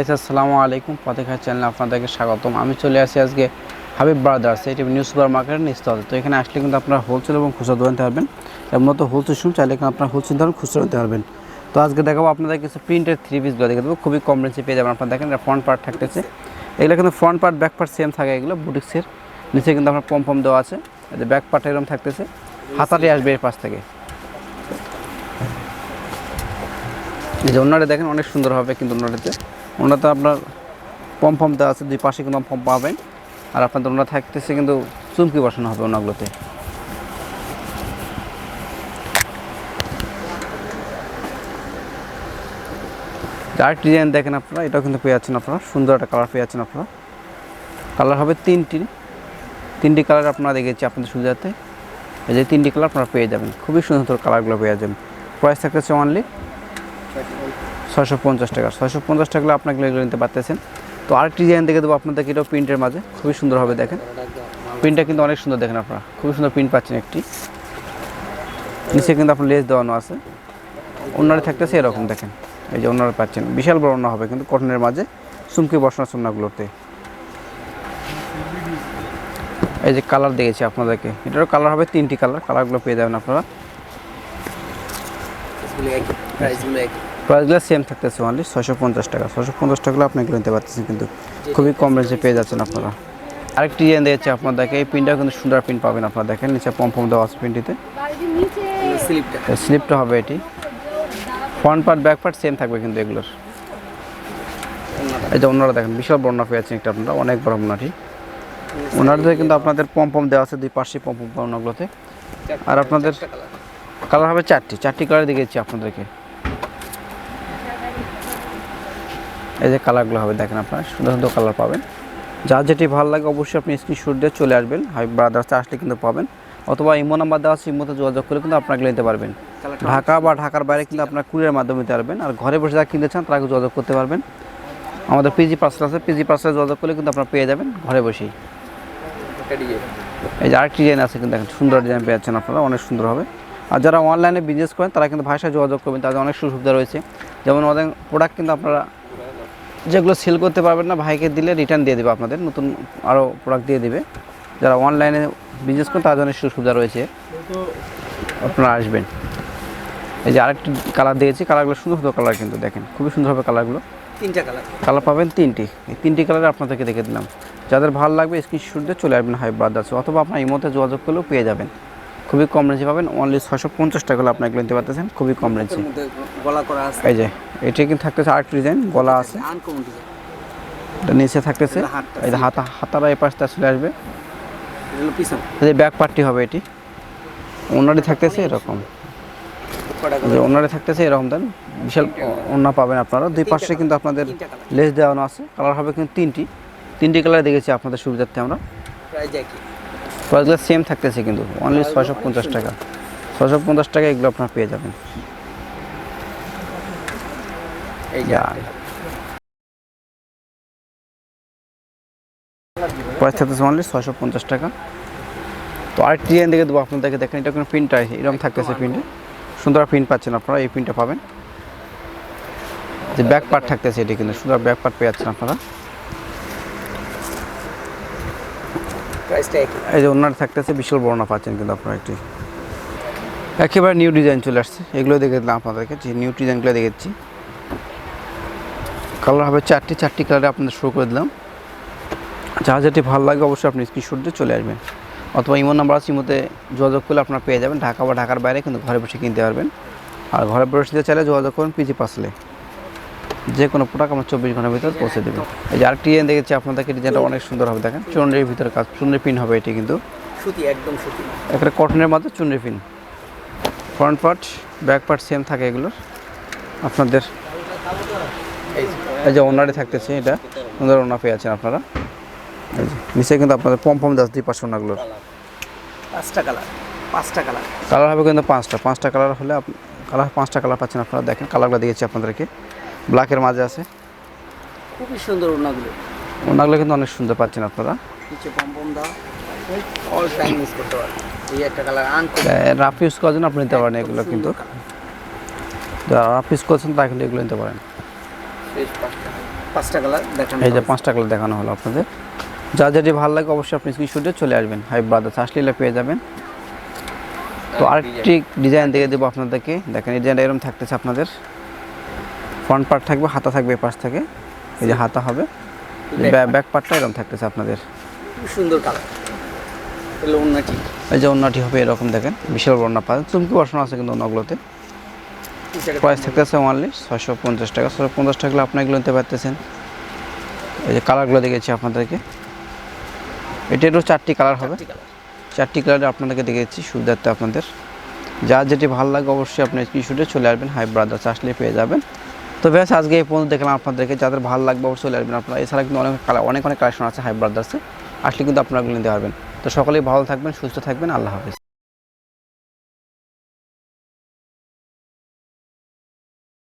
আসসালামু আলাইকুম পথেখা চ্যানেল আপনাদেরকে স্বাগতম। আমি চলে আসি আজকে হাবিব ব্রাদার্স এটি নিউ সুপার মার্কেটের নিস্তলে তো এখানে আসলে কিন্তু আপনারা হোলসেল এবং খুচরা দোকান নিতে পারবেন। মতো হোলসেল শুন চাইলে কিন্তু আপনারা হোলসেল ধরুন খুচরা নিতে পারবেন। তো আজকে দেখাবো আপনাদের কিছু প্রিন্টের থ্রি পিসগুলো দেখে দেবো, খুবই কম রেঞ্জে পেয়ে যাবেন আপনারা। দেখেন, এটা ফ্রন্ট পার্ট থাকতেছে। এগুলো কিন্তু front part back part same থাকে এগুলো বুটিক্সের নিচে কিন্তু আপনার পম পম দেওয়া আছে। ব্যাক পার্ট এরকম থাকতেছে। হাতাটি আসবে এর পাশ থেকে। এই যে অন্যটা দেখেন, অনেক সুন্দর হবে কিন্তু অন্যটাতে। ওনাতে আপনার পম দেওয়া আছে, দুই পাশে কিন্তু পম পাবেন। আর আপনাদের ওনা থাকতেছে কিন্তু চুমকি বসানো হবে ওনাগুলোতে। আরেক ডিজাইন দেখেন আপনারা, এটাও কিন্তু পেয়ে যাচ্ছেন আপনারা, সুন্দর একটা কালার পেয়ে যাচ্ছেন আপনারা। কালার হবে তিনটি তিনটি কালার আপনারা দেখেছি আপনাদের সুবিধাতে। এই যে তিনটি কালার আপনারা পেয়ে যাবেন, খুবই সুন্দর সুন্দর কালারগুলো পেয়ে যাবেন। প্রাইস থাকতেছে অনলি ছয়শো পঞ্চাশ টাকা ছয়শো পঞ্চাশ টাকা আপনাকে এগুলো নিতে পারতেছেন। তো আরেকটি ডিজাইন দেখে দেবো আপনাদেরকে, এটাও প্রিন্টের মাঝে। খুবই সুন্দর হবে দেখেন। প্রিন্টটা কিন্তু অনেক সুন্দর দেখেন আপনারা। খুবই সুন্দর প্রিন্ট পাচ্ছেন একটি। নিচে কিন্তু আপনার লেস দেওয়ানো আছে। অন্যরা থাকতেছে এরকম দেখেন। এই যে অন্যরা পাচ্ছেন। বিশাল বড় অন্য হবে কিন্তু কটনের মাঝে, চুমকি বসানো চুমনাগুলোতে এই যে কালার দেখেছি আপনাদেরকে। এটারও কালার হবে, তিনটি কালার কালারগুলো পেয়ে যাবেন আপনারা। প্রাইসগুলো সেম থাকতেছে অনলি ছশো পঞ্চাশ টাকা। ছশো পঞ্চাশ টাকা আপনি এগুলো নিতে পারতেছেন কিন্তু খুবই কম রেঞ্জে পেয়ে যাচ্ছেন আপনারা। আরেকটি ডিজাইন দিয়েছে আপনাদেরকে এই পিনটাও কিন্তু সুন্দর পিন পাবেন আপনারা দেখেন নিচে পম পম দেওয়া আছে পিনটিতে স্লিপটা। হবে এটি। Front part back part same থাকবে কিন্তু এগুলোর। এই যে অন্যরা দেখেন বিশাল বর্ণা পেয়ে যাচ্ছেন একটা আপনারা অনেক বড় ওনাটি ওনারদের কিন্তু আপনাদের পম পম দেওয়া আছে দুই পাশে পম পম ওনাগুলোতে আর আপনাদের কালার হবে চারটি। চারটি কালার দেখেছি আপনাদেরকে। এই যে কালারগুলো হবে দেখেন আপনারা সুন্দর সুন্দর কালার পাবেন। যার যেটি ভালো লাগে অবশ্যই আপনি স্ক্রিনশট দিয়ে চলে আসবেন। হাই ব্রাদার্সে আসলে কিন্তু পাবেন। অথবা ইমো নাম্বার দেওয়া আছে ইমোতে যোগাযোগ করে কিন্তু আপনাকে নিতে পারবেন। ঢাকা বা ঢাকার বাইরে কিন্তু আপনার কুরিয়ার মাধ্যমে নিতে পারবেন। আর ঘরে বসে যারা কিনতে চান তারা যোগাযোগ করতে পারবেন। আমাদের পিজি পার্সেল আছে পিজি পার্সেলে যোগাযোগ করলে কিন্তু আপনারা পেয়ে যাবেন ঘরে বসেই। এই যে আরেকটি ডিজাইন আছে কিন্তু দেখেন সুন্দর ডিজাইন পেয়ে যাচ্ছেন আপনারা অনেক সুন্দর হবে। আর যারা অনলাইনে বিজনেস করেন তারা কিন্তু ভাষায় যোগাযোগ করবেন তাদের অনেক সুযোগ সুবিধা রয়েছে। যেমন অনেক প্রোডাক্ট কিন্তু আপনারা যেগুলো সেল করতে পারবেন না ভাইকে দিলে রিটার্ন দিয়ে দেবে আপনাদের নতুন আরও প্রোডাক্ট দিয়ে দেবে। যারা অনলাইনে বিজনেস করেন অনেক সুযোগ সুবিধা রয়েছে। আপনারা আসবেন। এই যে আরেকটি কালার দিয়েছি কালারগুলো সুন্দর সুন্দর কালার কিন্তু দেখেন খুবই সুন্দর হবে কালারগুলো তিনটা কালার কালার পাবেন তিনটি। এই তিনটি কালার আপনাদেরকে দেখে দিলাম। যাদের ভালো লাগবে স্ক্রিনশট দিয়ে চলে আসবেন হাই ব্রাদার্স অথবা আপনার ইমোতে যোগাযোগ করলেও পেয়ে যাবেন। খুবই কম রেঞ্জে পাবেন। অনলি ছশো পঞ্চাশ টাকা হলে আপনাকে নিতে পারতেছেন খুবই কম রেঞ্জে গলা করা আছে। এই যে এটি কিন্তু থাকতেছে আরেকটি ডিজাইন গলা আছে। এটা নিচে থাকতেছে। এই যে হাতা হাতারা এই পাশটা চলে আসবে। এই ব্যাক পার্টটি হবে এটি। ওনারই থাকতেছে এরকম। যে ওনারে থাকতেছে এরকম দেন বিশাল ওনা পাবেন আপনারা। দুই পাশে কিন্তু আপনাদের লেস দেওয়ানো আছে। কালার হবে কিন্তু তিনটি। তিনটি কালার দেখেছি আপনাদের সুবিধার্থে আমরা। প্রাইস প্রাইসগুলো সেম থাকতেছে কিন্তু অনলি ছয়শো পঞ্চাশ টাকা। ছয়শো পঞ্চাশ টাকা এগুলো আপনারা পেয়ে যাবেন। প্রাইস থাকতেছে অনলি ছয়শো পঞ্চাশ টাকা। তো আরেকটি ডিজাইন দেখে দেবো আপনাদেরকে দেখেন এটা কোনো প্রিন্ট আছে এরকম থাকতেছে প্রিন্টে সুন্দর প্রিন্ট পাচ্ছেন আপনারা এই প্রিন্টটা পাবেন। যে ব্যাক পার্ট থাকতেছে এটি কিন্তু সুন্দর ব্যাক পার্ট পেয়ে যাচ্ছেন আপনারা। প্রাইসটা একই এই থাকতেছে, বিশাল বর্ণনা পাচ্ছেন কিন্তু আপনারা একটি। একেবারে নিউ ডিজাইন চলে আসছে। এগুলো দেখে দিলাম আপনাদেরকে, যে নিউ ডিজাইনগুলো দেখেছি। কালার হবে চারটি চারটি কালারে আপনাদের শুরু করে দিলাম। যা যেটি ভালো লাগে অবশ্যই আপনি স্ক্রিনশট চলে আসবেন। অথবা ইমো নাম্বার আছে ইমোতে যোগাযোগ করলে আপনারা পেয়ে যাবেন। ঢাকা বা ঢাকার বাইরে কিন্তু ঘরে বসে কিনতে পারবেন। আর ঘরে বসে চাইলে যোগাযোগ করুন পিজি পাসলে যে কোনো প্রোডাক্ট আমার চব্বিশ ঘণ্টার ভিতরে পৌঁছে দেবেন এই যে আরেকটি ডিজাইন দেখেছি আপনাদেরকে ডিজাইনটা অনেক সুন্দর হবে দেখেন। চুনরির ভিতরে কাজ চুনরি পিন হবে এটি কিন্তু। সুতি একদম সুতি। একটা কটনের মধ্যে চুনরি pin. Front part back part same থাকে এগুলোর। আপনাদের এই যে। ওনারে থাকতেছে এটা। সুন্দর ওনা পেয়ে আছেন আপনারা। এই যে নিচে কিন্তু আপনাদের পম পম দাস দুই পাশে ওনাগুলোর। কালার। পাঁচটা কালার পাঁচটা কালার। কালার হবে কিন্তু পাঁচটা। পাঁচটা কালার হলে কালার পাঁচটা কালার পাচ্ছেন আপনারা। দেখেন কালারগুলো দিয়েছি আপনাদেরকে। ব্ল্যাকের মাঝে আছে। খুবই সুন্দর ওনাগুলো ওনাগুলো কিন্তু অনেক সুন্দর পাচ্ছেন আপনারা। নিচে পম্পম দাও অল টাইম ইউজ করতে পারবে এই একটা কালার আনকমন রাফ ইউজ করার জন্য আপনি নিতে পারেন এগুলো কিন্তু। যারা রাফ ইউজ করছেন তারা কিন্তু এগুলো নিতে পারেন। পাঁচটা কালার দেখানো এই যে পাঁচটা কালার দেখানো হলো আপনাদের। যা যেটি ভালো লাগে অবশ্যই আপনি স্ক্রিনশটে চলে আসবেন। হাই ব্রাদার্স আসলে পেয়ে যাবেন। তো আরেকটি ডিজাইন দেখে দেবো আপনাদেরকে। দেখেন এই ডিজাইনটা এরকম থাকতেছে আপনাদের। ফ্রন্ট পার্ট থাকবে হাতা থাকবে এই পাশ থেকে। এই যে হাতা হবে। ব্যাক পার্টটা এরকম থাকতেছে আপনাদের। সুন্দর কালার এই যে অন্যটি হবে এরকম দেখেন। বিশাল বর্ণা পাবেন চুমকি বসানো আছে কিন্তু অন্যগুলোতে প্রাইস থাকতেছে অনলি ছয়শো পঞ্চাশ টাকা। ছয়শো পঞ্চাশ টাকা আপনি এগুলো নিতে পারতেছেন। এই যে কালারগুলো দেখেছি আপনাদেরকে। এটারও চারটি কালার হবে। চারটি কালারে আপনাদেরকে দেখেছি সুবিধার্থে আপনাদের। যার যেটি ভালো লাগে অবশ্যই আপনি স্ক্রিনশটে চলে আসবেন হাই ব্রাদার্স আসলে পেয়ে যাবেন। তো ব্যাস আজকে এই পর্যন্ত দেখলাম আপনাদেরকে, যাদের ভালো লাগবে অবশ্যই আসবেন আপনারা। এছাড়া কিন্তু অনেক অনেক অনেক কালেকশন আছে হাই ব্রাদার্সে আসলে কিন্তু আপনারা গুলো নিতে পারবেন। তো সকলেই ভালো থাকবেন, সুস্থ থাকবেন, আল্লাহ হাফিজ।